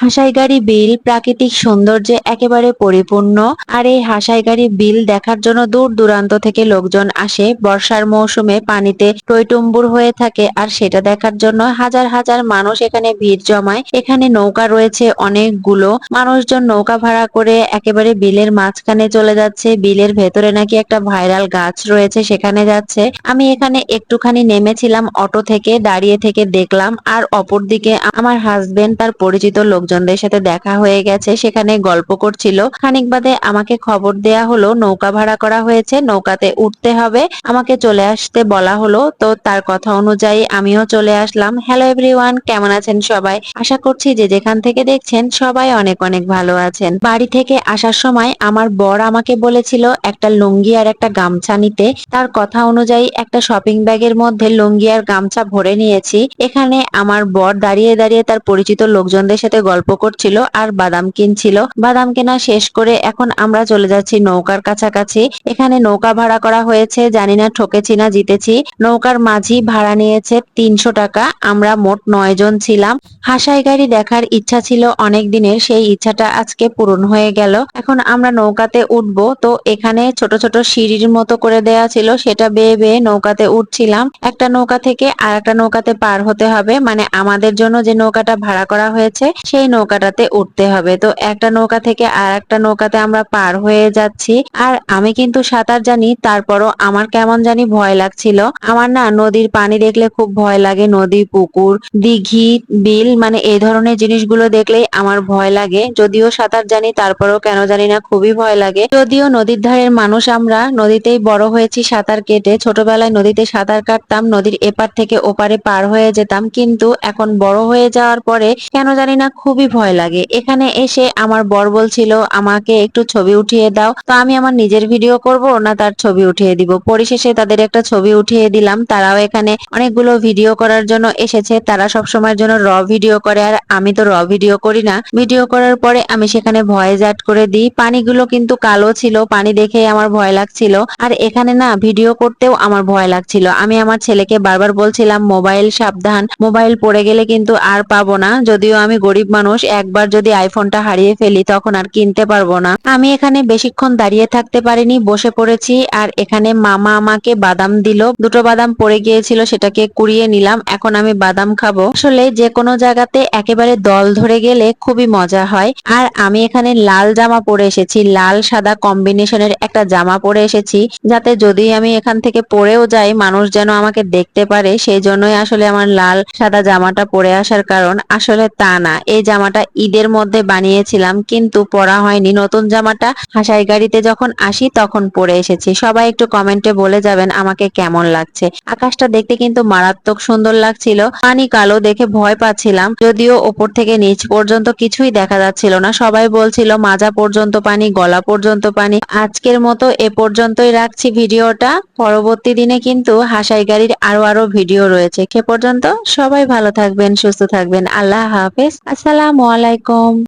হাসাইগাড়ি বিল প্রাকৃতিক সৌন্দর্যে একেবারে পরিপূর্ণ। আর এই হাসাইগাড়ি বিল দেখার জন্য দূর দূরান্ত থেকে লোকজন আসে। বর্ষার মৌসুমে পানিতে টইটুম্বুর হয়ে থাকে আর সেটা দেখার জন্য হাজার হাজার মানুষ এখানে ভিড় জমায়। এখানে নৌকা রয়েছে অনেকগুলো। মানুষজন নৌকা ভাড়া করে একেবারে বিলের মাঝখানে চলে যাচ্ছে। বিলের ভেতরে নাকি একটা ভাইরাল গাছ রয়েছে, সেখানে যাচ্ছে। আমি এখানে একটুখানি নেমেছিলাম অটো থেকে, দাঁড়িয়ে থেকে দেখলাম। আর অপরদিকে আমার হাজবেন্ড তার পরিচিত লোকজনদের সাথে দেখা হয়ে গেছে, সেখানে গল্প করছিল। খানিক বাদে আমাকে খবর দেয়া হলো, নৌকা ভাড়া করা হয়েছে, নৌকাতে উঠতে হবে, আমাকে চলে আসতে বলা হলো। তো তার কথা অনুযায়ী আমিও চলে আসলাম। হ্যালো এভরিওয়ান, কেমন আছেন সবাই? আশা করছি যে যেখান থেকে দেখছেন সবাই অনেক অনেক ভালো আছেন। বাড়ি থেকে আসার সময় আমার বর আমাকে বলেছিল, একটা লুঙ্গি আর একটা গামছা নিতে। তার কথা অনুযায়ী একটা শপিং ব্যাগের মধ্যে লুঙ্গি আর গামছা ভরে নিয়েছি। এখানে আমার বর দাঁড়িয়ে দাঁড়িয়ে তার পরিচিত লোকজনদের সাথে গল্প করছিল আর বাদাম কিনছিল। বাদাম কেনা শেষ করে এখন আমরা চলে যাচ্ছি নৌকার কাছাকাছি। এখানে নৌকা ভাড়া করা হয়েছে, জানি না ঠকেছি না জিতেছি। নৌকার মাঝি ভাড়া নিয়েছে তিনশো টাকা, আমরা মোট নয় জন ছিলাম। হাসাই গাড়ি দেখার ইচ্ছা ছিল অনেক দিনের, সেই ইচ্ছাটা আজকে পূরণ হয়ে গেল। এখন আমরা নৌকাতে উঠবো, তো এখানে ছোট ছোট সিঁড়ির মতো করে দেয়া ছিল, সেটা বেয়ে বেয়ে নৌকাতে উঠছিলাম। একটা নৌকা থেকে আর একটা নৌকাতে পার হতে হবে মানে আমাদের জন্য যে নৌকাটা ভাড়া করা হয়েছে, সেই নৌকাটাতে উঠতে হবে। তো একটা নৌকা থেকে আর একটা নৌকাতে আমরা পার হয়ে যাচ্ছি। আর আমি কিন্তু সাঁতার জানি, তারপরও আমার কেমন জানি ভয় লাগছিল। আমার না নদীর পানি দেখলে খুব ভয় লাগে, নদী, পুকুর, দিঘি, বিল মানে এই ধরনের জিনিসগুলো দেখলেই আমার ভয় লাগে। যদিও সাঁতার জানি, তারপরও কেন জানি না, খুবই ভয় লাগে। যদিও নদীর ধারের মানুষ আমরা, নদীতেই বড় হয়েছি সাঁতার কেটে। ছোটবেলায় নদীতে সাঁতার কাটতাম, নদীর এপার থেকে ওপারে পার হয়ে যেতাম। কিন্তু এখন বড় হয়ে যাওয়ার পরে কেন জানি না, খুবই ভয় লাগে। এখানে এসে আমার বর বলছিল, আমাকে একটু ছবি উঠিয়ে দাও। তো আমি আমার নিজের ভিডিও করব না তার ছবি উঠিয়ে দিব। পরিশেষে তাদের একটা ছবি উঠিয়ে দিলাম। তারাও এখানে অনেকগুলো ভিডিও করার জন্য এসেছে। তারা সব সময়ের জন্য র ভিডিও করে, আর আমি তো র ভিডিও করি না। ভিডিও করার পরে আমি সেখানে ভয়েস জাট করে দিই। পানিগুলো কিন্তু কালো ছিল, পানি দেখে আমার ভয় লাগছিল। আর এখানে না, ভিডিও করতেও আমার ভয় লাগছিল। আমি আমার ছেলেকে বারবার বলছিলাম, মোবাইল সাবধান, মোবাইল পড়ে গেলে কিন্তু আর পাবো না। যদিও আমি গরিব মানুষ একবার যদি আইফোনটা হারিয়ে ফেলি, তখন আর কিনতে পারব না। আমি এখানে বেশিক্ষণ দাঁড়িয়ে থাকতে পারিনি, বসে পড়েছি, আর এখানে মামা আমাকে বাদাম দিল। দুটো বাদাম পড়ে গিয়েছিল, সেটাকে কুড়িয়ে নিলাম, এখন আমি বাদাম খাব। আসলে যে কোনো জায়গাতে একেবারে দল ধরে গেলে খুবই মজা হয়। আর আমি এখানে লাল জামা পরে এসেছি, লাল সাদা কম্বিনেশনের একটা জামা পরে এসেছি, যাতে যদি আমি এখান থেকে পরেও যাই, মানুষ যেন আমাকে দেখতে পারে। সেই জন্যই আসলে আমার লাল সাদা জামাটা পরে আসার কারণ। আসলে তা না, এই জামাটা ঈদের মধ্যে বানিয়েছিলাম, কিন্তু পরা হয়নি। নতুন জামাটা হাসাই গাড়িতে যখন আসি তখন পরে এসেছি। সবাই একটু কমেন্টে বলে যাবেন আমাকে কেমন লাগছে। আকাশটা দেখতে কিন্তু মারাত্মক সুন্দর লাগছিল। পানি কালো দেখে ভয় পাচ্ছিলাম, যদিও ওপর থেকে নিচ পর্যন্ত কিছুই দেখা যাচ্ছিল না। সবাই বলছিল, মাজা পর্যন্ত পানি, গলা পর্যন্ত পানি। আজকের মতো এ পর্যন্তই রাখছি ভিডিওটা। পরবর্তী দিনে কিন্তু হাসাই গাড়ির আরও আরও ভিডিও রয়েছে। সে পর্যন্ত সবাই ভালো থাকবেন, সুস্থ থাকবেন। আল্লাহ হাফেজ। আসসালামু আলাইকুম।